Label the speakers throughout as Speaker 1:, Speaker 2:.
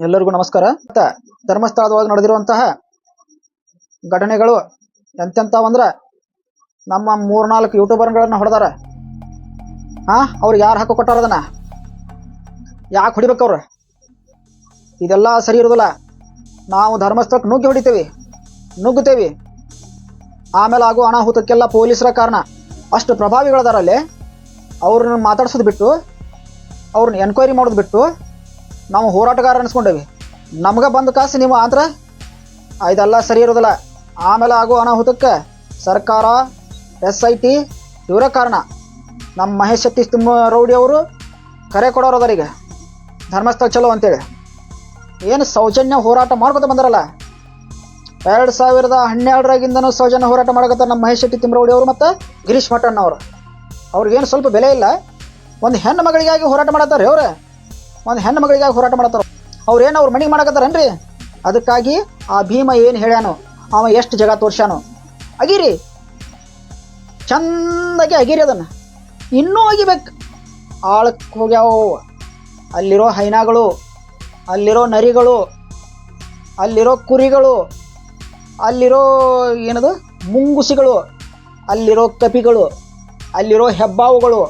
Speaker 1: ಎಲ್ಲರಿಗೂ ನಮಸ್ಕಾರ. ಮತ್ತೆ ಧರ್ಮಸ್ಥಳದೊಳಗೆ ನಡೆದಿರುವಂತಹ ಘಟನೆಗಳು ಎಂತೆಂಥವಂದ್ರ ನಮ್ಮ ಮೂರ್ನಾಲ್ಕು ಯೂಟ್ಯೂಬರ್ಗಳನ್ನ ಹೊಡೆದಾರ. ಹಾ ಅವ್ರಿಗೆ ಯಾರು ಹಾಕೋ ಕೊಟ್ಟಾರ ಅದನ್ನ? ಯಾಕೆ ಹೊಡಿಬೇಕು ಅವ್ರು? ಇದೆಲ್ಲ ಸರಿ ಇರೋದಿಲ್ಲ. ನಾವು ಧರ್ಮಸ್ಥಳಕ್ಕೆ ನುಗ್ಗಿ ಹೊಡಿತೇವೆ, ನುಗ್ಗುತ್ತೇವೆ. ಆಮೇಲೆ ಆಗೋ ಅನಾಹುತಕ್ಕೆಲ್ಲ ಪೊಲೀಸರ ಕಾರಣ. ಅಷ್ಟು ಪ್ರಭಾವಿಗಳದಾರಲ್ಲಿ ಅವ್ರನ್ನ ಮಾತಾಡ್ಸೋದು ಬಿಟ್ಟು, ಅವ್ರನ್ನ ಎನ್ಕ್ವೈರಿ ಮಾಡೋದು ಬಿಟ್ಟು ನಾವು ಹೋರಾಟಗಾರ ಅನ್ಸ್ಕೊಂಡೇವಿ. ನಮ್ಗೆ ಬಂದ ಕಾಸು ನೀವು ಆದ್ರೆ ಇದೆಲ್ಲ ಸರಿ ಇರೋದಿಲ್ಲ. ಆಮೇಲೆ ಆಗೋ ಅನಾಹುತಕ್ಕೆ ಸರ್ಕಾರ, ಎಸ್ ಐ ಟಿ ಇವರ ಕಾರಣ. ನಮ್ಮ ಮಹೇಶ್ ಶೆಟ್ಟಿ ತುಂಬ ರೌಡಿ ಅವರು ಕರೆ ಕೊಡೋರು ಅದರಿಗೆ ಧರ್ಮಸ್ಥಳ ಚಲೋ ಅಂತೇಳಿ. ಏನು ಸೌಜನ್ಯ ಹೋರಾಟ ಮಾಡ್ಕೊತ ಬಂದಾರಲ್ಲ. ಎರಡು ಸಾವಿರದ ಹನ್ನೆರಡರಾಗಿಂದನೂ ಸೌಜನ್ಯ ಹೋರಾಟ ಮಾಡಕತ್ತ ನಮ್ಮ ಮಹೇಶ್ ಶೆಟ್ಟಿ ತಿಮ್ಮರೌಡಿ ಅವರು ಮತ್ತು ಗಿರೀಶ್ ಮಠಣ್ಣವರು. ಅವ್ರಿಗೇನು ಸ್ವಲ್ಪ ಬೆಲೆ ಇಲ್ಲ. ಒಂದು ಹೆಣ್ಣು ಮಗಳಿಗಾಗಿ ಹೋರಾಟ ಮಾಡತ್ತಾರೆ ಅವ್ರೆ. ಒಂದು ಹೆಣ್ಣು ಮಗಳಿಗಾಗಿ ಹೋರಾಟ ಮಾಡತ್ತಾರ ಅವ್ರು ಏನು ಅವ್ರ ಮನೆಗೆ ಮಾಡಕತ್ತಾರನ್ರಿ? ಅದಕ್ಕಾಗಿ ಆ ಭೀಮ ಏನು ಹೇಳ್ಯಾನು, ಅವ ಎಷ್ಟು ಜಗ ತೋರ್ಸ್ಯಾನು. ಅಗಿರಿ. ಚಂದಾಗಿ ಅಗಿರಿ ಅದನ್ನು. ಇನ್ನೂ ಅಗಿಬೇಕು. ಆಳಕ್ಕೆ ಹೋಗ್ಯಾವ. ಅಲ್ಲಿರೋ ಹೈನಾಗಳು, ಅಲ್ಲಿರೋ ನರಿಗಳು, ಅಲ್ಲಿರೋ ಕುರಿಗಳು, ಅಲ್ಲಿರೋ ಏನದು? ಮುಂಗುಸಿಗಳು, ಅಲ್ಲಿರೋ ಕಪಿಗಳು, ಅಲ್ಲಿರೋ ಹೆಬ್ಬಾವುಗಳು,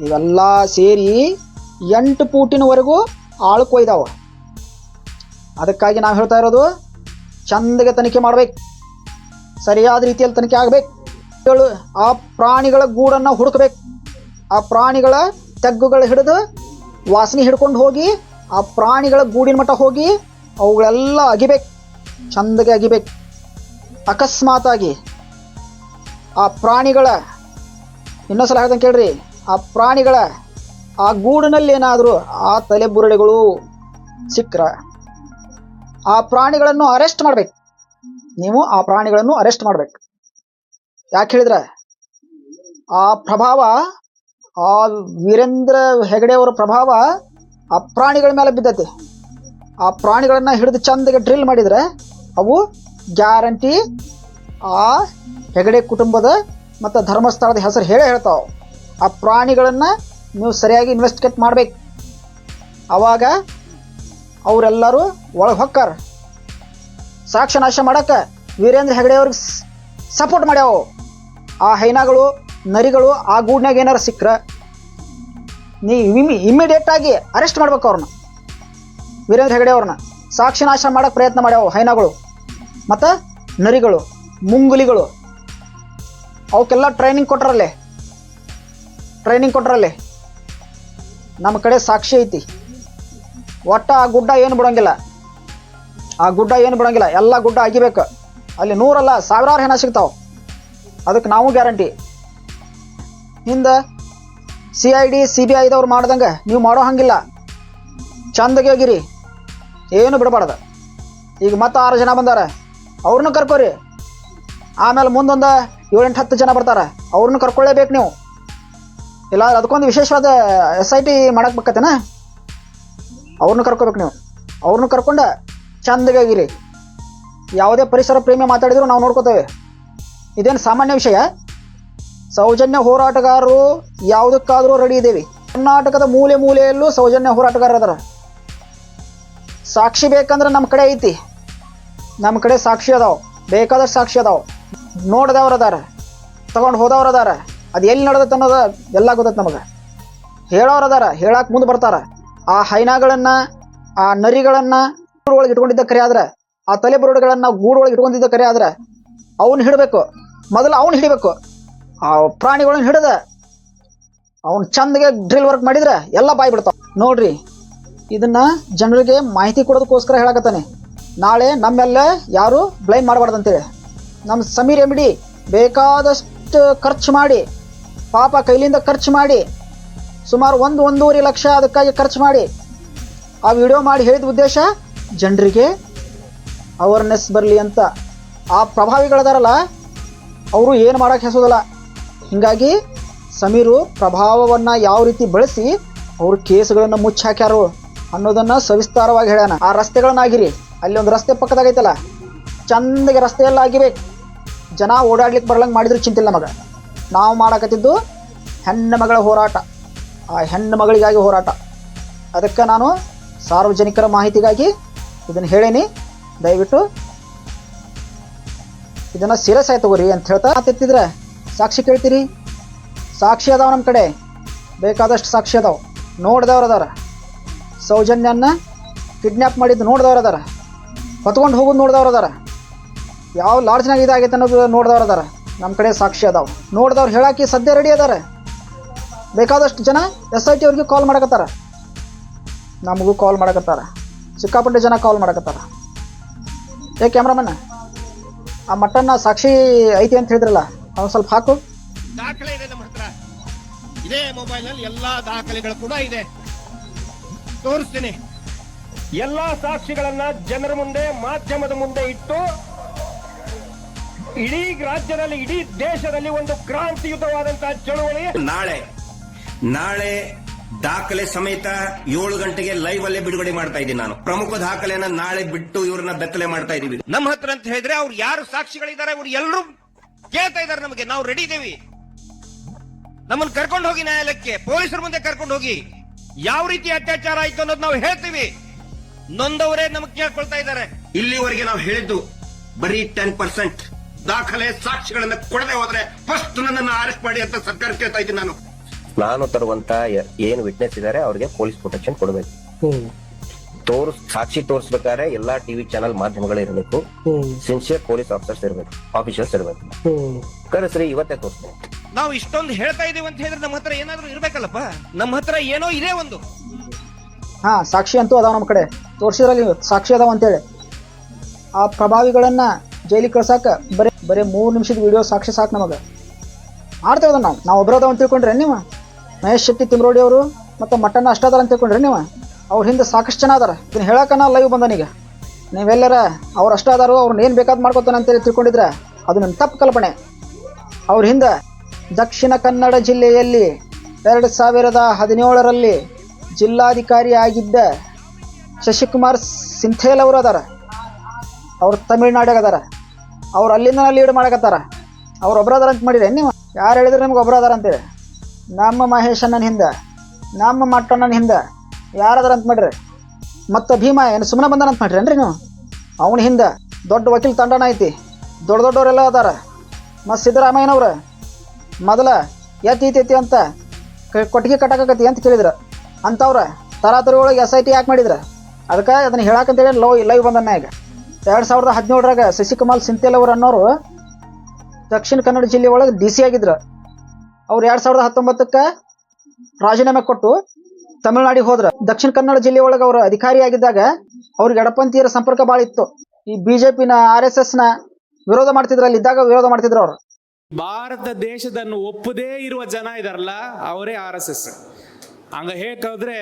Speaker 1: ಇವೆಲ್ಲ ಸೇರಿ ಎಂಟು ಪೂಟಿನವರೆಗೂ ಆಳು ಕೊಯ್ದಾವ. ಅದಕ್ಕಾಗಿ ನಾವು ಹೇಳ್ತಾ ಇರೋದು, ಚಂದಗೆ ತನಿಖೆ ಮಾಡ್ಬೇಕು. ಸರಿಯಾದ ರೀತಿಯಲ್ಲಿ ತನಿಖೆ ಆಗ್ಬೇಕು. ಆ ಪ್ರಾಣಿಗಳ ಗೂಡನ್ನು ಹುಡುಕಬೇಕು. ಆ ಪ್ರಾಣಿಗಳ ತೆಗ್ಗುಗಳ ಹಿಡಿದು ವಾಸನೆ ಹಿಡ್ಕೊಂಡು ಹೋಗಿ, ಆ ಪ್ರಾಣಿಗಳ ಗೂಡಿನ ಮಟ್ಟ ಹೋಗಿ ಅವುಗಳೆಲ್ಲ ಅಗಿಬೇಕು. ಚಂದಗೆ ಅಗಿಬೇಕು. ಅಕಸ್ಮಾತಾಗಿ ಆ ಪ್ರಾಣಿಗಳ, ಇನ್ನೊಂದ್ಸಲ ಹೇಳ್ದಂಗೆ ಕೇಳ್ರಿ, ಆ ಪ್ರಾಣಿಗಳ ಆ ಗೂಡಿನಲ್ಲಿ ಏನಾದರೂ ಆ ತಲೆಬುರುಡೆಗಳು ಸಿಕ್ಕ್ರ, ಆ ಪ್ರಾಣಿಗಳನ್ನು ಅರೆಸ್ಟ್ ಮಾಡ್ಬೇಕು. ನೀವು ಆ ಪ್ರಾಣಿಗಳನ್ನು ಅರೆಸ್ಟ್ ಮಾಡ್ಬೇಕು. ಯಾಕೆ ಹೇಳಿದ್ರೆ, ಆ ಪ್ರಭಾವ, ಆ ವೀರೇಂದ್ರ ಹೆಗಡೆಯವರ ಪ್ರಭಾವ ಆ ಪ್ರಾಣಿಗಳ ಮೇಲೆ ಬಿದ್ದೈತಿ. ಆ ಪ್ರಾಣಿಗಳನ್ನ ಹಿಡಿದು ಚಂದಗೆ ಡ್ರಿಲ್ ಮಾಡಿದ್ರೆ ಅವು ಗ್ಯಾರಂಟಿ ಆ ಹೆಗಡೆ ಕುಟುಂಬದ ಮತ್ತು ಧರ್ಮಸ್ಥಳದ ಹೆಸರು ಹೇಳೇ ಹೇಳ್ತಾವೆ. ಆ ಪ್ರಾಣಿಗಳನ್ನು ನೀವು ಸರಿಯಾಗಿ ಇನ್ವೆಸ್ಟಿಗೇಟ್ ಮಾಡ್ಬೇಕು. ಅವಾಗ ಅವರೆಲ್ಲರೂ ಒಳಗೆ ಹೊಕ್ಕಾರ. ಸಾಕ್ಷ್ಯ ನಾಶ ಮಾಡೋಕ್ಕೆ ವೀರೇಂದ್ರ ಹೆಗಡೆ ಅವ್ರಿಗೆ ಸಪೋರ್ಟ್ ಮಾಡ್ಯಾವು. ಆ ಹೈನಾಗಳು, ನರಿಗಳು ಆ ಗೂಡ್ನಾಗ ಏನಾರು ಸಿಕ್ಕರೆ, ನೀ ಇಮಿ ಇಮ್ಮಿಡಿಯೇಟಾಗಿ ಅರೆಸ್ಟ್ ಮಾಡ್ಬೇಕು ಅವ್ರನ್ನ. ವೀರೇಂದ್ರ ಹೆಗಡೆ ಅವ್ರನ್ನ. ಸಾಕ್ಷಿ ನಾಶ ಮಾಡೋಕ್ಕೆ ಪ್ರಯತ್ನ ಮಾಡ್ಯಾವ ಹೈನಾಗಳು. ಮತ್ತು ನರಿಗಳು, ಮುಂಗುಲಿಗಳು. ಅವಕ್ಕೆಲ್ಲ ಟ್ರೈನಿಂಗ್ ಕೊಟ್ರಲ್ಲೇ. ಟ್ರೈನಿಂಗ್ ಕೊಟ್ರಲ್ಲಿ. ನಮ್ಮ ಕಡೆ ಸಾಕ್ಷಿ ಐತಿ. ಒಟ್ಟು ಆ ಗುಡ್ಡ ಏನು ಬಿಡೋಂಗಿಲ್ಲ. ಆ ಗುಡ್ಡ ಏನು ಬಿಡೋಂಗಿಲ್ಲ. ಎಲ್ಲ ಗುಡ್ಡ ಆಗಿಬೇಕು ಅಲ್ಲಿ ನೂರಲ್ಲ ಸಾವಿರಾರು ಹೆಣ ಸಿಗ್ತಾವೆ. ಅದಕ್ಕೆ ನಾವು ಗ್ಯಾರಂಟಿ. ಹಿಂದೆ C I D, C B ಐದವ್ರು ಮಾಡ್ದಂಗೆ ನೀವು ಮಾಡೋ ಹಂಗಿಲ್ಲ. ಚಂದಗೆ ಹೋಗಿರಿ. ಏನು ಬಿಡಬಾರ್ದು. ಈಗ ಮತ್ತೆ ಆರು ಜನ ಬಂದಾರ. ಅವ್ರನ್ನೂ ಕರ್ಕೋರಿ. ಆಮೇಲೆ ಮುಂದೊಂದು ಏಳೆಂಟು ಹತ್ತು ಜನ ಬರ್ತಾರೆ. ಅವ್ರನ್ನೂ ಕರ್ಕೊಳ್ಳೇಬೇಕು ನೀವು. ಇಲ್ಲ ಅದಕ್ಕೊಂದು ವಿಶೇಷವಾದ ಎಸ್ ಐ ಟಿ ಮಾಡಕ್ಕೆ ಬೇಕತ್ತೇನ ಅವ್ರನ್ನ ಕರ್ಕೋಬೇಕು ನೀವು. ಅವ್ರನ್ನ ಕರ್ಕೊಂಡು ಚಂದಗಾಗಿರಿ ಯಾವುದೇ ಪರಿಸರ ಪ್ರೇಮಿ ಮಾತಾಡಿದ್ರು ನಾವು ನೋಡ್ಕೋತೇವೆ. ಇದೇನು ಸಾಮಾನ್ಯ ವಿಷಯ? ಸೌಜನ್ಯ ಹೋರಾಟಗಾರರು ಯಾವುದಕ್ಕಾದರೂ ರೆಡಿ ಇದ್ದೇವೆ. ಕರ್ನಾಟಕದ ಮೂಲೆ ಮೂಲೆಯಲ್ಲೂ ಸೌಜನ್ಯ ಹೋರಾಟಗಾರರು ಅದರ ಸಾಕ್ಷಿ ಬೇಕಂದ್ರೆ ನಮ್ಮ ಕಡೆ ಐತಿ. ನಮ್ಮ ಕಡೆ ಸಾಕ್ಷಿ ಅದಾವ. ಬೇಕಾದಷ್ಟು ಸಾಕ್ಷಿ ಅದಾವ. ನೋಡ್ದವ್ರು ಅದಾರ. ತಗೊಂಡು ಹೋದವ್ರು ಅದಾರ. ಅದು ಎಲ್ಲಿ ನಡೆದತ್ತೆ ಅನ್ನೋದು ಎಲ್ಲ ಗೊತ್ತೈತೆ ನಮಗೆ. ಹೇಳೋರು ಅದಾರ ಹೇಳಕ್ಕೆ ಮುಂದೆ ಬರ್ತಾರ. ಆ ಹೈನಾಗಳನ್ನು, ಆ ನರಿಗಳನ್ನು ಒಳಗೆ ಇಟ್ಕೊಂಡಿದ್ದ ಕರೆ ಆದ್ರೆ, ಆ ತಲೆ ಬುರುಡೆಗಳನ್ನು ಗೂಡು ಗೂಡೊಳಗೆ ಇಟ್ಕೊಂಡಿದ್ದ ಕರೆ ಆದ್ರೆ, ಅವನು ಹಿಡಬೇಕು. ಮೊದಲು ಅವನು ಹಿಡಿಬೇಕು. ಆ ಪ್ರಾಣಿಗಳನ್ನ ಹಿಡಿದ, ಅವ್ನು ಚಂದಗೆ ಡ್ರಿಲ್ ವರ್ಕ್ ಮಾಡಿದ್ರೆ ಎಲ್ಲ ಬಾಯಿ ಬಿಡ್ತಾವೆ. ನೋಡ್ರಿ, ಇದನ್ನ ಜನರಿಗೆ ಮಾಹಿತಿ ಕೊಡೋದಕ್ಕೋಸ್ಕರ ಹೇಳಕತ್ತಾನೆ. ನಾಳೆ ನಮ್ಮೆಲ್ಲ ಯಾರು ಬ್ಲೈಮ್ ಮಾಡಬಾರ್ದಂತೇಳಿ. ನಮ್ಮ ಸಮೀರ್ ಎಮಿಡಿ ಬೇಕಾದಷ್ಟು ಖರ್ಚು ಮಾಡಿ ಪಾಪ ಕೈಲಿಂದ ಖರ್ಚು ಮಾಡಿ, ಸುಮಾರು ಒಂದು ಒಂದೂವರೆ ಲಕ್ಷ ಅದಕ್ಕಾಗಿ ಖರ್ಚು ಮಾಡಿ, ಆ ವಿಡಿಯೋ ಮಾಡಿ ಹೇಳಿದ ಉದ್ದೇಶ, ಜನರಿಗೆ ಅವೇರ್ನೆಸ್ ಬರಲಿ ಅಂತ. ಆ ಪ್ರಭಾವಿಗಳದಾರಲ್ಲ ಅವರು ಏನು ಮಾಡೋಕ್ಕೆ ಹೆಸೋದಲ್ಲ ಹೀಗಾಗಿ ಸಮೀರು ಪ್ರಭಾವವನ್ನು ಯಾವ ರೀತಿ ಬಳಸಿ ಅವರು ಕೇಸ್ಗಳನ್ನು ಮುಚ್ಚಾಕ್ಯಾರು ಅನ್ನೋದನ್ನು ಸವಿಸ್ತಾರವಾಗಿ ಹೇಳ್ಯಾನ. ಆ ರಸ್ತೆಗಳನ್ನಾಗಿರಿ, ಅಲ್ಲಿ ಒಂದು ರಸ್ತೆ ಪಕ್ಕದಾಗೈತಲ್ಲ, ಚಂದಗೆ ರಸ್ತೆಯೆಲ್ಲ ಆಗಿಬೇಕು ಜನ ಓಡಾಡ್ಲಿಕ್ಕೆ ಬರಲಂಗೆ ಮಾಡಿದ್ರು ಚಿಂತಿಲ್ಲ ನಮಗೆ ನಾವು ಮಾಡಕತ್ತಿದ್ದು ಹೆಣ್ಣು ಮಗಳ ಹೋರಾಟ. ಆ ಹೆಣ್ಣು ಮಗಳಿಗಾಗಿ ಹೋರಾಟ. ಅದಕ್ಕೆ ನಾನು ಸಾರ್ವಜನಿಕರ ಮಾಹಿತಿಗಾಗಿ ಇದನ್ನು ಹೇಳೇನಿ. ದಯವಿಟ್ಟು ಇದನ್ನು ಸೀರಿಯಸ್ ಆಯ್ತು ತಗೋರಿ ಅಂತ ಹೇಳ್ತಾ ಮಾತೆತ್ತಿದ್ರೆ ಸಾಕ್ಷಿ ಕೇಳ್ತೀರಿ? ಸಾಕ್ಷಿ ಅದಾವ ನಮ್ಮ ಕಡೆ. ಬೇಕಾದಷ್ಟು ಸಾಕ್ಷಿ ಅದಾವ. ನೋಡ್ದವ್ರು ಅದಾರ. ಸೌಜನ್ಯನ ಕಿಡ್ನ್ಯಾಪ್ ಮಾಡಿದ್ದು ನೋಡ್ದವ್ರು ಅದಾರ. ಹೊತ್ಕೊಂಡು ಹೋಗೋದು ನೋಡ್ದವ್ರು ಅದಾರ. ಯಾವ ಲಾಡ್ಜ್ನಾಗ ಇದಾಗೈತೆ ಅನ್ನೋದು ನೋಡ್ದವ್ರು ಅದಾರ. ನಮ್ಮ ಕಡೆ ಸಾಕ್ಷಿ ಅದಾವ. ನೋಡಿದವ್ರು ಹೇಳಕ್ಕೆ ಸದ್ಯ ರೆಡಿ ಅದಾರೆ. ಬೇಕಾದಷ್ಟು ಜನ ಎಸ್ ಐ ಟಿ ಅವ್ರಿಗೆ ಕಾಲ್ ಮಾಡಕತ್ತಾರ. ನಮಗೂ ಕಾಲ್ ಮಾಡಕತ್ತಾರ. ಸಿಕ್ಕಾಪಟ್ಟೆ ಜನ ಕಾಲ್ ಮಾಡಕತ್ತಾರ. ಏ ಕ್ಯಾಮ್ರಾಮನ್ ಆ ಮಟನ್ನ ಸಾಕ್ಷಿ ಐತಿ ಅಂತ ಹೇಳಿದ್ರಲ್ಲ, ಅವ್ನು ಸ್ವಲ್ಪ ಹಾಕು.
Speaker 2: ದಾಖಲೆ ಇದೆ ನಮ್ಮ ಹತ್ರ. ಇದೇ ಮೊಬೈಲ್ನಲ್ಲಿ ಎಲ್ಲಾ ದಾಖಲೆಗಳು ಕೂಡ ಇದೆ. ತೋರಿಸ್ತೀನಿ. ಎಲ್ಲಾ ಸಾಕ್ಷಿಗಳನ್ನ ಜನರ ಮುಂದೆ, ಮಾಧ್ಯಮದ ಮುಂದೆ ಇಟ್ಟು ಇಡೀ ರಾಜ್ಯದಲ್ಲಿ ಇಡೀ ದೇಶದಲ್ಲಿ ಒಂದು ಕ್ರಾಂತಿಯುತವಾದಂತಹ ಚಳುವಳಿ.
Speaker 3: ನಾಳೆ ನಾಳೆ ದಾಖಲೆ ಸಮೇತ ಏಳು ಗಂಟೆಗೆ ಲೈವ್ ಅಲ್ಲೇ ಬಿಡುಗಡೆ ಮಾಡ್ತಾ ಇದ್ದೀನಿ ನಾನು. ಪ್ರಮುಖ ದಾಖಲೆಯನ್ನ ನಾಳೆ ಬಿಟ್ಟು ಇವರನ್ನ ದಾಖಲೆ ಮಾಡ್ತಾ ಇದೀವಿ
Speaker 2: ನಮ್ಮ ಹತ್ರ ಅಂತ ಹೇಳಿದ್ರೆ ಅವ್ರು ಯಾರು ಸಾಕ್ಷಿಗಳಿದ್ದಾರೆ ಅವ್ರು ಎಲ್ಲರೂ ಕೇಳ್ತಾ ಇದ್ದಾರೆ ನಮಗೆ. ನಾವು ರೆಡಿ ಇದೇವಿ. ನಮ್ಮನ್ನ ಕರ್ಕೊಂಡು ಹೋಗಿ ನ್ಯಾಯಾಲಯಕ್ಕೆ ಪೊಲೀಸರ ಮುಂದೆ ಕರ್ಕೊಂಡು ಹೋಗಿ. ಯಾವ ರೀತಿ ಅತ್ಯಾಚಾರ ಆಯ್ತು ಅನ್ನೋದು ನಾವು ಹೇಳ್ತೀವಿ. ನೊಂದವರೇ ನಮಗೆ ಕೇಳ್ಕೊಳ್ತಾ ಇದ್ದಾರೆ.
Speaker 3: ಇಲ್ಲಿವರೆಗೆ ನಾವು ಹೇಳಿದ್ದು ಬರೀ ಟೆನ್ ಪರ್ಸೆಂಟ್ ದಾಖಲೆ ಸಾಕ್ಷಿಗಳನ್ನ ಕೊಡದೆ ಹೋದ್ರೆ ಫಸ್ಟ್ ನನ್ನನ್ನು ಅರೆಸ್ಟ್ ಮಾಡಿ ಅಂತ ಸರ್ಕಾರ ಕೇಳ್ತಾ ಇದ್ದೀನಿ ನಾನು.
Speaker 4: ನಾನು ತರುವಂತ ಏನ್ ವಿಟ್ನೆಸ್ ಇದ್ದಾರೆ ಅವ್ರಿಗೆ ಪೊಲೀಸ್ ಪ್ರೊಟೆಕ್ಷನ್ ಕೊಡಬೇಕು. ತೋರ್ಸ್ ಸಾಕ್ಷಿ ತೋರಿಸ್ಬೇಕಾದ್ರೆ ಎಲ್ಲಾ ಟಿವಿ ಚಾನಲ್ ಮಾಧ್ಯಮಗಳು ಇರಬೇಕು. ಸಿನ್ಸಿಯರ್ ಪೊಲೀಸ್ ಆಫೀಸರ್ಸ್ ಇರಬೇಕು ಆಫೀಸರ್ಸ್ ಇರಬೇಕು. ಕರೆಸ್ರಿ ಇವತ್ತೇ ತೋರಿಸ್ತೇನೆ
Speaker 2: ನಾವು ಇಷ್ಟೊಂದು ಹೇಳ್ತಾ ಇದೀವಿ ಅಂತ ಹೇಳಿದ್ರೆ ನಮ್ಮ ಹತ್ರ ಏನಾದ್ರೂ ಇರ್ಬೇಕಲ್ಲಪ್ಪ? ನಮ್ಮ ಹತ್ರ ಏನೋ ಇದೆ ಒಂದು.
Speaker 1: ಹಾ ಸಾಕ್ಷಿ ಅಂತೂ ಅದಾವ ನಮ್ಮ ಕಡೆ. ತೋರಿಸಿದ್ರಲ್ಲಿ ಸಾಕ್ಷಿ ಅದಾವ ಅಂತೇಳಿ. ಆ ಪ್ರಭಾವಿಗಳನ್ನು ಜೈಲಿಗೆ ಕಳ್ಸಾಕ ಬರೀ ಬರೀ ಮೂರು ನಿಮಿಷದ ವಿಡಿಯೋ ಸಾಕ್ಷಿ ಸಾಕು ನಮಗೆ. ಮಾಡ್ತೇವೆ ನಾವು. ನಾವು ಒಬ್ಬರದ ಅಂತ ತಿಳ್ಕೊಂಡ್ರೆ ನೀವು? ಮಹೇಶ್ ಶೆಟ್ಟಿ, ತಿಮ್ರೋಡಿ ಅವರು ಮತ್ತು ಮಟನ್ ಅಷ್ಟ ಅದಾರ ಅಂತ ತಿಳ್ಕೊಂಡ್ರೆ ನೀವು? ಅವ್ರ ಹಿಂದೆ ಸಾಕಷ್ಟು ಜನ ಅದಾರ. ಇದನ್ನು ಹೇಳಕ್ಕೆ ನಾ ಲೈವ್ ಬಂದನೀಗ ನೀವೆಲ್ಲರ ಅವ್ರು ಅಷ್ಟ ಅದಾರು ಅವ್ರನ್ನ ಏನು ಬೇಕಾದ್ ಮಾಡ್ಕೊತಾನೆ ಅಂತೇಳಿ ತಿಳ್ಕೊಂಡಿದ್ರೆ ಅದು ನನ್ನ ತಪ್ಪು ಕಲ್ಪನೆ. ಅವ್ರ ಹಿಂದೆ ದಕ್ಷಿಣ ಕನ್ನಡ ಜಿಲ್ಲೆಯಲ್ಲಿ ಎರಡು ಸಾವಿರದ ಹದಿನೇಳರಲ್ಲಿ ಜಿಲ್ಲಾಧಿಕಾರಿ ಆಗಿದ್ದ ಶಶಿಕುಮಾರ್ ಸಿಂಥೇಲ್ ಅವರು ಅದಾರ. ಅವ್ರು ತಮಿಳ್ನಾಡಿಗೆ ಅದಾರ. ಅವ್ರು ಅಲ್ಲಿಂದ ಲೀಡ್ ಮಾಡಕತ್ತಾರ. ಅವ್ರು ಒಬ್ರು ಅದಾರ ಅಂತ ಮಾಡಿರಿ ನೀವು ಯಾರು ಹೇಳಿದ್ರೆ ನಿಮ್ಗೆ ಒಬ್ರು ಅದಾರ ಅಂತೇಳಿ ನಮ್ಮ ಮಹೇಶ್ ಅಣ್ಣನ ಹಿಂದೆ, ನಮ್ಮ ಮಟ್ಟಣ್ಣನ ಹಿಂದೆ ಯಾರು ಅದಾರ ಅಂತ ಮಾಡ್ರಿ? ಮತ್ತು ಭೀಮ ಏನು ಸುಮ್ಮನೆ ಬಂದಾನ ಅಂತ ಮಾಡ್ರಿ ಏನ್ರಿ ನೀವು? ಅವನ ಹಿಂದೆ ದೊಡ್ಡ ವಕೀಲ್ ತಂಡನ ಐತಿ. ದೊಡ್ಡ ದೊಡ್ಡವರೆಲ್ಲ ಅದಾರ. ಮತ್ತು ಸಿದ್ದರಾಮಯ್ಯನವ್ರು ಮೊದಲ ಎತ್ತಿ ಎತ್ತಿ ಅಂತ ಕೊಟ್ಟಿಗೆ ಕಟ್ಟಾಕತಿ ಅಂತ ಕೇಳಿದ್ರು. ಅಂಥವ್ರ ತರಾತರಿ ಒಳಗೆ ಎಸ್ ಐ ಟಿ ಯಾಕೆ ಮಾಡಿದ್ರು? ಅದಕ್ಕೆ ಅದನ್ನು ಹೇಳಕ್ಕಂತೇಳಿ ಲವ್ ಲೈವ್ ಬಂದನ್ನ ಈಗ. ಎರಡು ಸಾವಿರದ ಹದಿನೇಳರಾಗ ಶಶಿಕುಮಾರ್ ಸಿಂತೇಲ್ ಅವರು ಅನ್ನೋರು ದಕ್ಷಿಣ ಕನ್ನಡ ಜಿಲ್ಲೆ ಒಳಗೆ ಡಿ ಸಿ ಆಗಿದ್ರು. ಅವ್ರು ಎರಡು ಸಾವಿರದ ಹತ್ತೊಂಬತ್ತಕ್ಕ ರಾಜೀನಾಮೆ ಕೊಟ್ಟು ತಮಿಳ್ನಾಡಿಗೆ ಹೋದ್ರ. ದಕ್ಷಿಣ ಕನ್ನಡ ಜಿಲ್ಲೆ ಒಳಗೆ ಅವರು ಅಧಿಕಾರಿ ಆಗಿದ್ದಾಗ ಅವ್ರಿಗೆ ಎಡಪಂಥೀಯರ ಸಂಪರ್ಕ ಭಾಳ ಇತ್ತು. ಈ ಬಿ ಜೆ ಪಿನ ಆರ್ ಎಸ್ ಎಸ್ನ ವಿರೋಧ ಮಾಡ್ತಿದ್ರು, ಅಲ್ಲಿ ಇದ್ದಾಗ ವಿರೋಧ ಮಾಡ್ತಿದ್ರು ಅವರು.
Speaker 5: ಭಾರತ ದೇಶದನ್ನು ಒಪ್ಪದೇ ಇರುವ ಜನ ಇದಾರಲ್ಲ, ಅವರೇ ಆರ್ ಎಸ್ ಎಸ್. ಹಂಗ ಹೇಗಾದ್ರೆ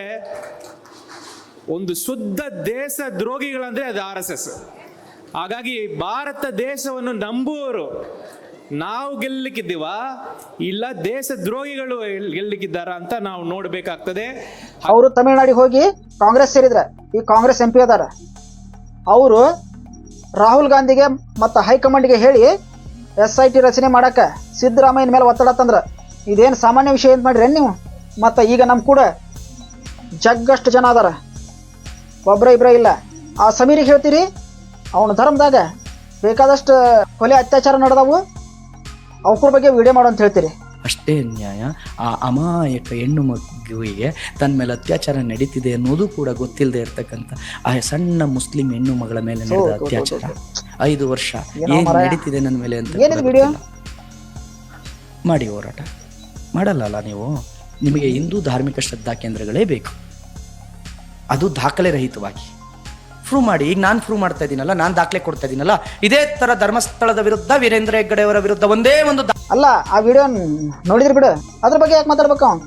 Speaker 5: ಒಂದು ಶುದ್ಧ ದೇಶ ದ್ರೋಗಿಗಳಂದ್ರೆ ಅದು ಆರ್ ಎಸ್ ಎಸ್. ಹಾಗಾಗಿ ಭಾರತ ದೇಶವನ್ನು ನಂಬುವವರು ನಾವು ಗೆಲ್ಲಕ್ಕಿದ್ದೀವ ಇಲ್ಲ ದೇಶ ದ್ರೋಹಿಗಳು ಗೆಲ್ಲಕ್ಕಿದ್ದಾರ ಅಂತ ನಾವು ನೋಡ್ಬೇಕಾಗ್ತದೆ.
Speaker 1: ಅವರು ತಮಿಳುನಾಡಿಗೆ ಹೋಗಿ ಕಾಂಗ್ರೆಸ್ ಸೇರಿದ್ರ, ಈ ಕಾಂಗ್ರೆಸ್ ಎಂ ಪಿ ಅದಾರ. ಅವರು ರಾಹುಲ್ ಗಾಂಧಿಗೆ ಮತ್ತು ಹೈಕಮಾಂಡ್ಗೆ ಹೇಳಿ ಎಸ್ ಐ ಟಿ ರಚನೆ ಮಾಡಕ್ಕೆ ಸಿದ್ದರಾಮಯ್ಯನ ಮೇಲೆ ಒತ್ತಡ ತಂದ್ರ. ಇದೇನು ಸಾಮಾನ್ಯ ವಿಷಯ ಅಂತ ಮಾಡ್ರಿ ನೀವು? ಮತ್ತು ಈಗ ನಮ್ಮ ಕೂಡ ಜಗ್ಗಷ್ಟು ಜನ ಅದಾರ. ಒಬ್ಬರ ಇಬ್ಬರ ಇಲ್ಲ. ಆ ಸಮೀರಿಗೆ ಹೇಳ್ತೀರಿ ಅವನ ಧರ್ಮದಾಗ ಬೇಕಾದಷ್ಟು ಕೊಲೆ ಅತ್ಯಾಚಾರ ನಡೆದವು. ಅವ್ರ ಬಗ್ಗೆ ವಿಡಿಯೋ ಮಾಡು ಅಂತ ಹೇಳ್ತೀರಿ.
Speaker 6: ಅಷ್ಟೇ ನ್ಯಾಯ. ಆ ಅಮಾಯಕ ಹೆಣ್ಣು ಮಗುವಿಗೆ ತನ್ನ ಮೇಲೆ ಅತ್ಯಾಚಾರ ನಡೀತಿದೆ ಅನ್ನೋದು ಕೂಡ ಗೊತ್ತಿಲ್ಲದೆ ಇರ್ತಕ್ಕಂಥ ಆ ಸಣ್ಣ ಮುಸ್ಲಿಂ ಹೆಣ್ಣು ಮಗಳ ಮೇಲೆ ನಡೆದ ಅತ್ಯಾಚಾರ. ಐದು ವರ್ಷ.
Speaker 1: ಏನೋ.
Speaker 6: ನಡೀತಿದೆ ನನ್ನ ಮೇಲೆ ಅಂತ? ಮಾಡಿ ಹೋರಾಟ. ಮಾಡಲ್ಲ ನೀವು? ನಿಮಗೆ ಹಿಂದೂ ಧಾರ್ಮಿಕ ಶ್ರದ್ಧಾ ಕೇಂದ್ರಗಳೇ ಬೇಕು. ಅದು ದಾಖಲೆ ರಹಿತವಾಗಿ. ಪ್ರೂವ್ ಮಾಡಿ, ಈಗ ನಾನು ಪ್ರೂವ್ ಮಾಡ್ತಾ ಇದ್ದೀನಲ್ಲ ನಾನು ದಾಖಲೆ ಕೊಡ್ತಾ ಇದ್ದೀನಲ್ಲ ಇದೇ ತರ ಧರ್ಮಸ್ಥಳದ ವಿರುದ್ಧ ವೀರೇಂದ್ರ ಹೆಗ್ಗಡೆ ಅವರ ವಿರುದ್ಧ ಒಂದೇ ಒಂದು
Speaker 1: ಅಲ್ಲ, ಆ ವಿಡಿಯೋ ನೋಡಿದ್ರಿ ಬಿಡು. ಅದ್ರ ಬಗ್ಗೆ ಯಾಕೆ ಮಾತಾಡ್ಬೇಕು ಅವ್ನು?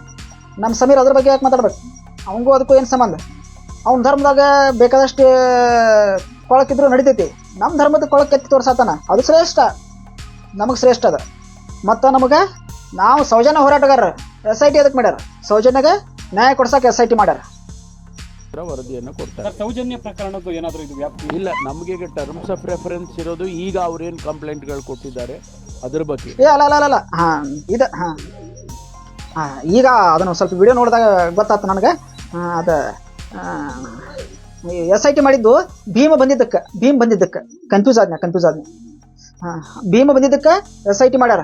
Speaker 1: ನಮ್ಮ ಸಮೀರ್ ಅದ್ರ ಬಗ್ಗೆ ಯಾಕೆ ಮಾತಾಡ್ಬೇಕು? ಅವನಿಗೂ ಅದಕ್ಕೂ ಏನು ಸಂಬಂಧ? ಅವ್ನ ಧರ್ಮದಾಗ ಬೇಕಾದಷ್ಟು ಕೊಳಕಿದ್ರು ನಡಿತೈತಿ. ನಮ್ಮ ಧರ್ಮದ ಕೊಳಕ್ಕೆ ಎತ್ತಿ ತೋರ್ಸಾತಾನ. ಅದು ಶ್ರೇಷ್ಠ. ನಮಗೆ ಶ್ರೇಷ್ಠ ಅದ. ಮತ್ತು ನಮಗೆ ನಾವು ಸೌಜನ್ಯ ಹೋರಾಟಗಾರರು. ಎಸ್ ಐ ಟಿ ಅದಕ್ಕೆ ಮಾಡ್ಯಾರ? ಸೌಜನ್ಯಗೆ ನ್ಯಾಯ ಕೊಡ್ಸಕ್ಕೆ ಎಸ್ ಐ ಟಿ ಮಾಡ್ಯಾರ.
Speaker 7: ವರದಿಯನ್ನು ಕೊಡ್ತಾರೆ.
Speaker 8: ಸೌಜನ್ಯ ಪ್ರಕರಣದ್ದು ಏನಾದರೂ ಇದು ವ್ಯಾಪ್ತಿ
Speaker 7: ಇಲ್ಲ ನಮಗೆ ಈಗ ಟರ್ಮ್ಸ್ ಆಫ್ ರೆಫರೆನ್ಸ್ ಇರೋದು ಈಗ ಅವ್ರೇನು ಕಂಪ್ಲೇಂಟ್ಗಳು ಕೊಟ್ಟಿದ್ದಾರೆ ಅದ್ರ ಬಗ್ಗೆ.
Speaker 1: ಏ ಅಲ್ಲ ಅಲ್ಲ ಅಲ್ಲ ಅಲ್ಲ ಹಾಂ ಇದು ಹಾಂ ಹಾಂ ಈಗ ಅದನ್ನು ಸ್ವಲ್ಪ ವಿಡಿಯೋ ನೋಡಿದಾಗ ಗೊತ್ತಾಯ್ತು ನನಗೆ. ಅದು ಎಸ್ ಐ ಟಿ ಮಾಡಿದ್ದು ಭೀಮ ಬಂದಿದ್ದಕ್ಕೆ ಭೀಮ್ ಬಂದಿದ್ದಕ್ಕೆ ಕನ್ಫ್ಯೂಸ್ ಆದ್ನ ಕನ್ಫ್ಯೂಸ್ ಆದ್ನ ಹಾಂ ಭೀಮ ಬಂದಿದ್ದಕ್ಕೆ ಎಸ್ ಐ ಟಿ ಮಾಡ್ಯಾರ.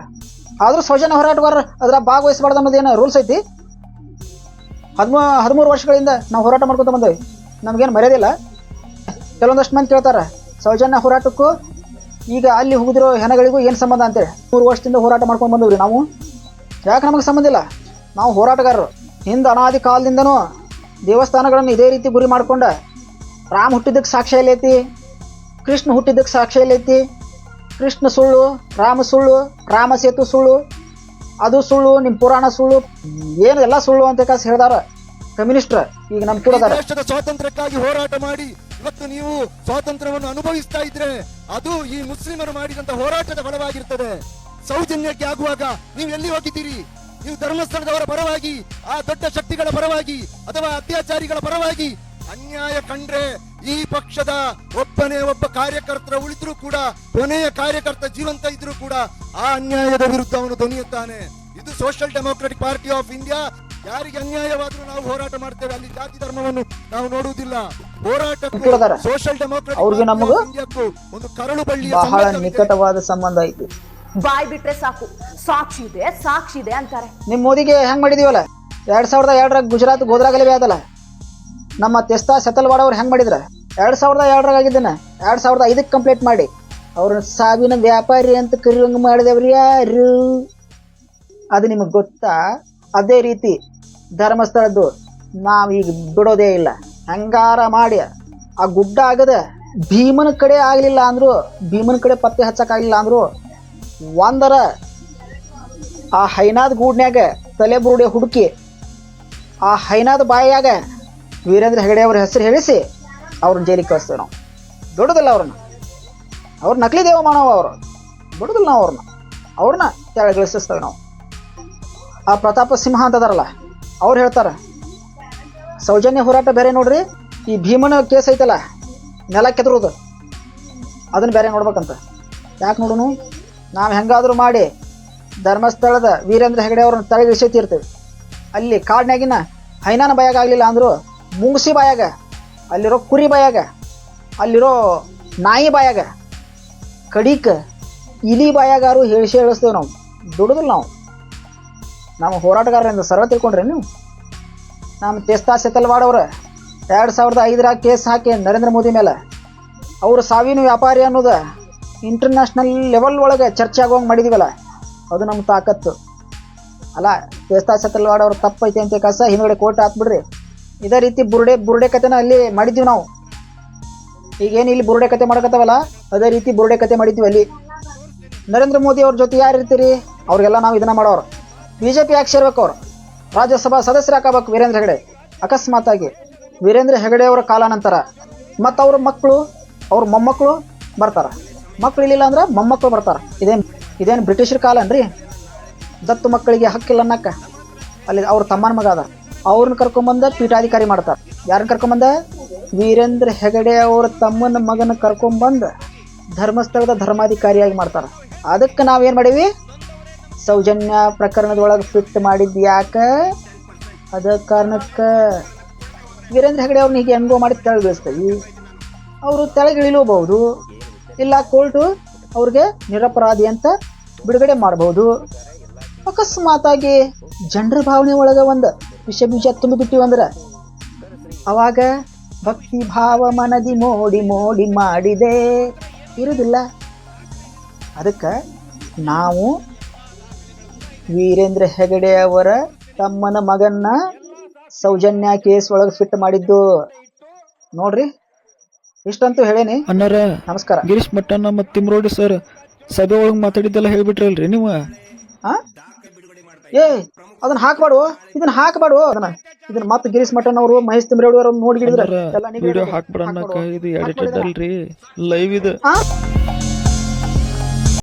Speaker 1: ಆದ್ರೂ ಸೌಜನ್ಯ ಹೋರಾಟಗಾರ ಅದ್ರ ಭಾಗವಹಿಸಬಾರ್ದು ಅನ್ನೋದೇನು ರೂಲ್ಸ್ ಐತಿ? ಹದಿಮೂ ಹದಿಮೂರು ವರ್ಷಗಳಿಂದ ನಾವು ಹೋರಾಟ ಮಾಡ್ಕೊತ ಬಂದೇವೆ. ನಮಗೇನು ಮರ್ಯಾದಿಲ್ಲ. ಕೆಲವೊಂದಷ್ಟು ಮಂದಿ ಕೇಳ್ತಾರೆ, ಸೌಜನ್ಯ ಹೋರಾಟಕ್ಕೂ ಈಗ ಅಲ್ಲಿ ಹೋಗಿದಿರೋ ಹೆಣಗಳಿಗೂ ಏನು ಸಂಬಂಧ? ಅಂತೇಳಿ. ಮೂರು ವರ್ಷದಿಂದ ಹೋರಾಟ ಮಾಡ್ಕೊಂಡು ಬಂದವ್ರಿ ನಾವು. ಯಾಕೆ ನಮಗೆ ಸಂಬಂಧ ಇಲ್ಲ? ನಾವು ಹೋರಾಟಗಾರರು. ಹಿಂದೆ ಅನಾದಿ ಕಾಲದಿಂದನೂ ದೇವಸ್ಥಾನಗಳನ್ನು ಇದೇ ರೀತಿ ಗುರಿ ಮಾಡ್ಕೊಂಡು ರಾಮ ಹುಟ್ಟಿದ್ದಕ್ಕೆ ಎಲ್ಲೈತಿ, ಕೃಷ್ಣ ಹುಟ್ಟಿದ್ದಕ್ಕೆ ಎಲ್ಲೈತಿ. ಕೃಷ್ಣ ಸುಳ್ಳು, ರಾಮ ಸುಳ್ಳು, ರಾಮ ಸೇತು ಸುಳ್ಳು ಅದು ಸುಳ್ಳು ನಿಮ್ಮ ಪುರಾಣ ಸುಳ್ಳು, ಏನು ಎಲ್ಲ ಸುಳ್ಳು ಅಂತ ಕಾಸು ಹೇಳ್ದಾರ ಕಮ್ಯುನಿಸ್ಟ್ರ. ಈಗ ನಮ್ ಕೂಡ
Speaker 9: ರಾಷ್ಟ್ರದ ಸ್ವಾತಂತ್ರ್ಯಕ್ಕಾಗಿ ಹೋರಾಟ ಮಾಡಿ, ಇವತ್ತು ನೀವು ಸ್ವಾತಂತ್ರ್ಯವನ್ನು ಅನುಭವಿಸ್ತಾ ಇದ್ರೆ ಅದು ಈ ಮುಸ್ಲಿಮರು ಮಾಡಿದಂತ ಹೋರಾಟದ ಫಲವಾಗಿರ್ತದೆ. ಸೌಜನ್ಯಕ್ಕೆ ಆಗುವಾಗ ನೀವು ಎಲ್ಲಿ ಹೋಗಿದ್ದೀರಿ? ನೀವು ಧರ್ಮಸ್ಥಳದವರ ಪರವಾಗಿ, ಆ ದೊಡ್ಡ ಶಕ್ತಿಗಳ ಪರವಾಗಿ, ಅಥವಾ ಅತ್ಯಾಚಾರಿಗಳ ಪರವಾಗಿ ಅನ್ಯಾಯ ಕಂಡ್ರೆ ಈ ಪಕ್ಷದ ಒಬ್ಬನೇ ಒಬ್ಬ ಕಾರ್ಯಕರ್ತರ ಉಳಿದ್ರು ಕೂಡ ಕೊನೆಯ ಕಾರ್ಯಕರ್ತ ಜೀವಂತ ಇದ್ರು ಕೂಡ ಆ ಅನ್ಯಾಯದ ವಿರುದ್ಧ ಅವನು ದೊನಿಯುತ್ತಾನೆ ಇದು social democratic party of India ಯಾರಿಗೆ ಅನ್ಯಾಯವಾದ್ರೂ ನಾವು ಹೋರಾಟ ಮಾಡ್ತೇವೆ. ಅಲ್ಲಿ ಜಾತಿ ಧರ್ಮವನ್ನು ನಾವು ನೋಡುವುದಿಲ್ಲ. ಹೋರಾಟ ಸೋಷಿಯಲ್ ಡೆಮೋಕ್ರೆಟಿಕ್
Speaker 1: ಅವ್ರಿಗೆ ನಮಗೂ
Speaker 9: ಒಂದು ಕರಳು ಬಳ್ಳಿಯ
Speaker 1: ಬಹಳ ನಿಕಟವಾದ ಸಂಬಂಧ ಐತಿ
Speaker 10: ಬಾಯ್ ಬಿಟ್ರೆ ಸಾಕು. ಸಾಕ್ಷಿ ಇದೆ ಸಾಕ್ಷಿ ಇದೆ ಅಂತಾರೆ.
Speaker 1: ನಿಮ್ಮ ಮೋದಿಗೆ ಹೆಂಗ್ ಮಾಡಿದೀವಲ್ಲ? ಎರಡ್ ಸಾವಿರದ ಎರಡರಾಗ ಗುಜರಾತ್ ಗೋದ್ರಾಗಲೇ ಆದಲ್ಲ ನಮ್ಮ ತೆಸ್ತಾ ಸೆತಲ್ವಾಡ ಅವ್ರು ಹೆಂಗ್ ಮಾಡಿದ್ರ? ಎರಡ್ ಸಾವಿರದ ಎರಡರಾಗ ಆಗಿದ್ದನ. ಎರಡು ಸಾವಿರದ ಐದಕ್ಕೆ ಕಂಪ್ಲೀಟ್ ಮಾಡಿ. ಅವ್ರ ಸಾವಿನ ವ್ಯಾಪಾರಿ ಅಂತ ಕರಿಯಂಗ್ ಮಾಡಿದವ್ರು ಯಾರು? ಅದು ನಿಮಗೆ ಗೊತ್ತಾ? ಅದೇ ರೀತಿ ಧರ್ಮಸ್ಥಳದ್ದು ನಾವೀಗ ಬಿಡೋದೇ ಇಲ್ಲ. ಹೆಂಗಾರ ಮಾಡಿ. ಆ ಗುಡ್ಡ ಆಗದ ಭೀಮನ ಕಡೆ ಆಗಲಿಲ್ಲ ಅಂದ್ರು, ಭೀಮನ ಕಡೆ ಪತ್ತೆ ಹಚ್ಚಕ್ಕಾಗಲಿಲ್ಲ ಅಂದ್ರು, ಒಂದರ ಆ ಹೈನಾದ ಗೂಡ್ನ್ಯಾಗ ತಲೆ ಬುರುಡೆ ಹುಡುಕಿ, ಆ ಹೈನಾದ ಬಾಯಾಗ ವೀರೇಂದ್ರ ಹೆಗಡೆ ಅವ್ರ ಹೆಸರು ಹೇಳಿಸಿ ಅವ್ರನ್ನ ಜೈಲಿಗೆ ಕಳಿಸ್ತೇವೆ ನಾವು. ದೊಡ್ಡದಲ್ಲ ಅವ್ರನ್ನ. ಅವ್ರ ನಕಲಿ ದೇವ ಮಾನವ ಅವರು. ದೊಡ್ಡದಲ್ಲ ನಾವು ಅವ್ರನ್ನ. ಅವ್ರನ್ನ ಕೆಳಗಿಳಿಸ್ತೇವೆ ನಾವು. ಆ ಪ್ರತಾಪ ಸಿಂಹ ಅಂತದಾರಲ್ಲ, ಅವ್ರು ಹೇಳ್ತಾರೆ, ಸೌಜನ್ಯ ಹೋರಾಟ ಬೇರೆ ನೋಡ್ರಿ, ಈ ಭೀಮನ ಕೇಸ್ ಐತಲ್ಲ ನೆಲ ಕೆದರೋದು ಅದನ್ನು ಬೇರೆ ನೋಡ್ಬೇಕಂತ. ಯಾಕೆ ನೋಡೋನು? ನಾವು ಹೆಂಗಾದರೂ ಮಾಡಿ ಧರ್ಮಸ್ಥಳದ ವೀರೇಂದ್ರ ಹೆಗಡೆ ಅವ್ರನ್ನ ತಲೆಗಿಳಿಸೈತಿರ್ತೀವಿ ಅಲ್ಲಿ ಕಾಡಿನಾಗಿನ ಹೈನಾನ ಬಾಯಾಗ ಆಗಲಿಲ್ಲ ಅಂದ್ರು ಮುಂಗುಸಿ ಬಾಯಾಗ, ಅಲ್ಲಿರೋ ಕುರಿ ಬಾಯಾಗ, ಅಲ್ಲಿರೋ ನಾಯಿ ಬಾಯಾಗ, ಕಡಿಕ, ಇಲಿ ಬಾಯಾಗಾರು ಹೇಳಿಸಿ ಹೇಳಿಸ್ತೇವೆ ನಾವು. ದುಡಿದ್ರು ನಾವು. ನಮ್ಮ ಹೋರಾಟಗಾರರಿಂದ ಸರ್ವ ತಿಳ್ಕೊಂಡ್ರೆ ನೀವು? ನಮ್ಮ ತೇಸ್ತಾ ಸೆತಲ್ವಾಡ್ ಅವ್ರು ಎರಡು ಸಾವಿರದ ಐದರಾಗ ಕೇಸ್ ಹಾಕಿ ನರೇಂದ್ರ ಮೋದಿ ಮೇಲೆ. ಅವ್ರ ಸಾವಿನ ವ್ಯಾಪಾರಿ ಅನ್ನೋದು ಇಂಟರ್ನ್ಯಾಷನಲ್ ಲೆವೆಲ್ ಒಳಗೆ ಚರ್ಚೆ ಆಗುವಂಗೆ ಮಾಡಿದೀವಲ್ಲ, ಅದು ನಮ್ಮ ತಾಕತ್ತು. ಅಲ್ಲ, ತೇಸ್ತಾ ಸೆತಲ್ವಾಡ್ ಅವ್ರು ತಪ್ಪೈತೆ ಅಂತ ಕಸ ಹಿಂದ್ಗಡೆ ಕೋರ್ಟ್ ಹಾಕ್ಬಿಡ್ರಿ. ಇದೇ ರೀತಿ ಬುರುಡೆ ಬುರುಡೆ ಕತೆನ ಅಲ್ಲಿ ಮಾಡಿದ್ದೀವಿ ನಾವು. ಈಗೇನು ಇಲ್ಲಿ ಬುರುಡೆ ಕತೆ ಮಾಡಕತ್ತವಲ್ಲ, ಅದೇ ರೀತಿ ಬುರುಡೆ ಕತೆ ಮಾಡಿದ್ವಿ ಅಲ್ಲಿ. ನರೇಂದ್ರ ಮೋದಿ ಅವ್ರ ಜೊತೆ ಯಾರು ಇರ್ತೀರಿ? ಅವ್ರಿಗೆಲ್ಲ ನಾವು ಇದನ್ನ ಮಾಡೋರು. ಬಿ ಜೆ ಪಿ ಯಾಕೆ ಸೇರ್ಬೇಕು ಅವ್ರು? ರಾಜ್ಯಸಭಾ ಸದಸ್ಯರು ಹಾಕಬೇಕು ವೀರೇಂದ್ರ ಹೆಗಡೆ? ಅಕಸ್ಮಾತಾಗಿ ವೀರೇಂದ್ರ ಹೆಗಡೆ ಅವರ ಕಾಲಾನಂತರ ಮತ್ತು ಅವ್ರ ಮಕ್ಕಳು ಅವ್ರ ಮೊಮ್ಮಕ್ಕಳು ಬರ್ತಾರ. ಮಕ್ಕಳು ಇಲ್ಲಿಲ್ಲ ಅಂದ್ರೆ ಮೊಮ್ಮಕ್ಕಳು ಬರ್ತಾರ. ಇದೇನು ಇದೇನು ಬ್ರಿಟಿಷರ ಕಾಲ ಅನ್ರಿ ದತ್ತು ಮಕ್ಕಳಿಗೆ ಹಕ್ಕಿಲ್ಲ ಅನ್ನಕ್ಕ. ಅಲ್ಲಿ ಅವ್ರ ತಮ್ಮನ ಮಗ ಅದ. ಅವ್ರನ್ನ ಕರ್ಕೊಂಬಂದ ಪೀಠಾಧಿಕಾರಿ ಮಾಡ್ತಾರೆ. ಯಾರನ್ನ ಕರ್ಕೊಂಬಂದ? ವೀರೇಂದ್ರ ಹೆಗಡೆ ಅವರ ತಮ್ಮನ ಮಗನ ಕರ್ಕೊಂಬಂದು ಧರ್ಮಸ್ಥಳದ ಧರ್ಮಾಧಿಕಾರಿಯಾಗಿ ಮಾಡ್ತಾರೆ. ಅದಕ್ಕೆ ನಾವೇನು ಮಾಡೀವಿ? ಸೌಜನ್ಯ ಪ್ರಕರಣದೊಳಗೆ ಫಿಟ್ ಮಾಡಿದ್ದು ಯಾಕೆ? ಅದ ಕಾರಣಕ್ಕೆ ವೀರೇಂದ್ರ ಹೆಗಡೆ ಅವ್ರನ್ನ ಹೀಗೆ ಅನುಭವ ಮಾಡಿ ತೆಳಗಿಳಿಸ್ತೀವಿ ಅವರು ತೆಳಗಿಳಿಲೂಬಹುದು ಇಲ್ಲ ಕೋರ್ಟು ಅವ್ರಿಗೆ ನಿರಪರಾಧಿ ಅಂತ ಬಿಡುಗಡೆ ಮಾಡಬಹುದು. ಅಕಸ್ಮಾತಾಗಿ ಜನರ ಭಾವನೆ ಒಳಗೆ ಒಂದು ವಿಷ ಬೀಜ ತುಂಬಿಬಿಟ್ಟಿವಿ ಅಂದ್ರೆ? ಅವಾಗ ಭಕ್ತಿ ಭಾವ ಮನದಿ ಮೋಡಿ ಮೋಡಿ ಮಾಡಿದೆ. ಇರುವುದಿಲ್ಲ ಅದಕ್ಕೆ ನಾವು ವೀರೇಂದ್ರ ಹೆಗಡೆ ಅವರ ತಮ್ಮನ ಮಗನ್ನ ಸೌಜನ್ಯ ಕೇಸ್ ಒಳಗೆ ಫಿಟ್ ಮಾಡಿದ್ದು. ನೋಡ್ರಿ. ಇಷ್ಟಂತೂ ಹೇಳೇನಿ.
Speaker 11: ಅಣ್ಣಾರ
Speaker 1: ನಮಸ್ಕಾರ.
Speaker 11: ಗಿರೀಶ್ ಮಟ್ಟಣ್ಣ ಮತ್ತು ತಿಮ್ರೋಡಿ ಸರ್ ಸಭೆ ಒಳಗೆ ಮಾತಾಡಿದ್ದೆಲ್ಲ ಹೇಳ್ಬಿಟ್ರಲ್ರಿ ನೀವು?
Speaker 1: ಆ? ಏ ಅದನ್ನ ಹಾಕ್ಬಾಡು. ಇದನ್ನ ಹಾಕ್ಬಾಡು. ಅದನ್ನ. ಇದನ್ನ ಮತ್ತೆ ಗಿರೀಶ್ ಮಠನ್ ಅವರು ಮಹೇಶ್ ತಿಮ್ರೇಡಿ ಅವರು ನೋಡಿ ಹಿಡಿದ್ರ ಎಲ್ಲ ನೀವೇ
Speaker 11: ವಿಡಿಯೋ
Speaker 1: ಹಾಕ್ಬಾರ್ದು.
Speaker 11: ಇದು ಎಡಿಟೆಡ್ ಅಲ್ರಿ? ಲೈವ್ ಇದು?